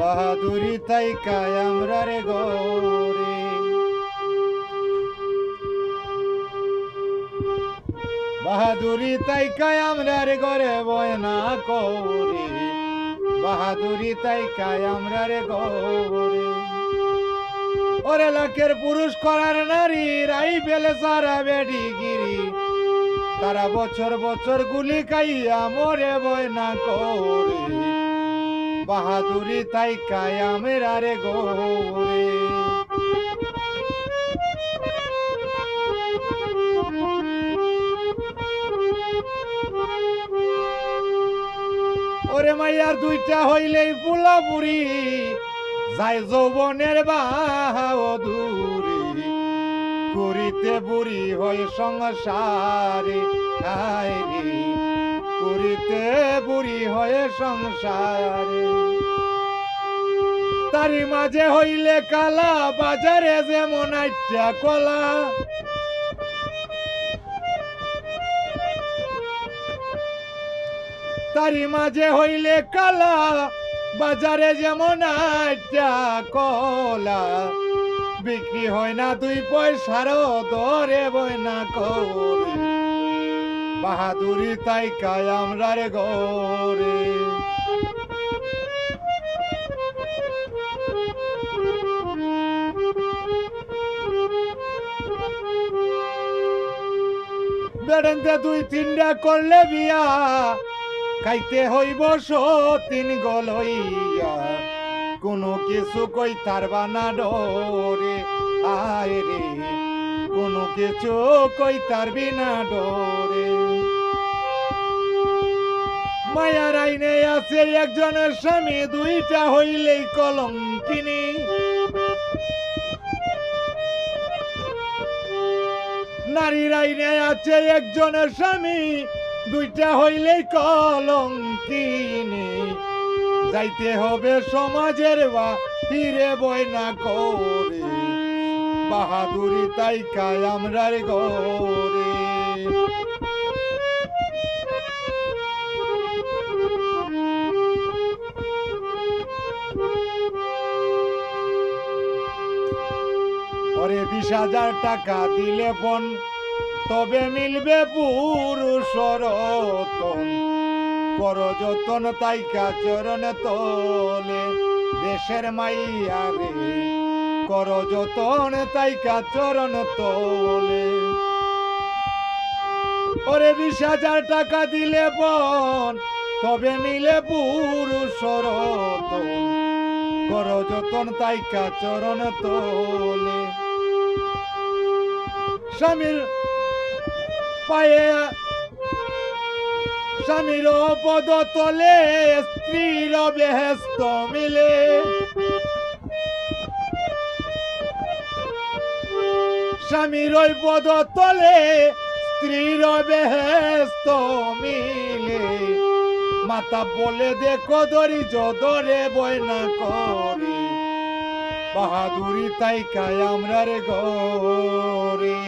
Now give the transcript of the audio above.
বাহাদুরি তাই কায় আমরা রে গরে। বাহাদুরি তাই কায় আমরা রে গরে বয়না কৌরে। বাহাদুরি তাই কায় আমরা রে গরে। ওরে লাখের পুরুষ করার নারী, রাই বেলে সারা বেডি গিরি। তারা বছর বছর গুলি খাইয়া মরে বয়না করে। বাহাদুরি তাই কায়ামের আরে গোরে। ওরে মাইয়ার দুইটা হইলেই পুলা বুড়ি যায় যৌবনের বাহাদুরি করিতে বুড়ি হয় সংসারে। বুড়ি হয়ে সংসারে। তারি মাঝে হইলে কালা বাজারে যেমন আইটা কলা। তারি মাঝে হইলে কালা বাজারে যেমন আইটা কলা। বিক্রি হয় না দুই পয়সারও, দরে বই না করে। বাহাদুরি তাই কায় আমরা গরে বেড়েন্তে দুই তিনটা করলে বিয়া, খাইতে হইব তিন গলইয়া কোনো কিছু কই তার বানা ডরে, আয় রে। কোনো কিছু কই তার বিনা ডরে। মায়ার আইনে আছে একজনের স্বামী, দুইটা হইলেই কলঙ্কিনী নারীর আইনে আছে একজনের স্বামী, দুইটা হইলেই কলঙ্কিনী যাইতে হবে সমাজের বা হিরে বয়না করে। বাহাদুরি তাই কায় আমরার গরে ওরে বিশ হাজার টাকা দিলে ফোন তবে মিলবে পুরুষ রতন। কর যতন তাইকা চরণ তোলে। দেশের মাইয়া রে, কর যতন তাইকা চরণ তোলে। ওরে বিশ হাজার টাকা দিলে বন, তবে মিলে পুরুষ রতন। কর যতন তাইকা চরণ তোলে। স্বামীর পায়ে, স্বামীর পদ তলে স্ত্রীর বেহেস্ত মিলে। স্বামীর পদ তলে স্ত্রীর বেহেস্ত মিলে। মাতা বলে, দেখো দরি যদরে বয়না করে বাহাদুরি তাই কায় আমরা রে গরে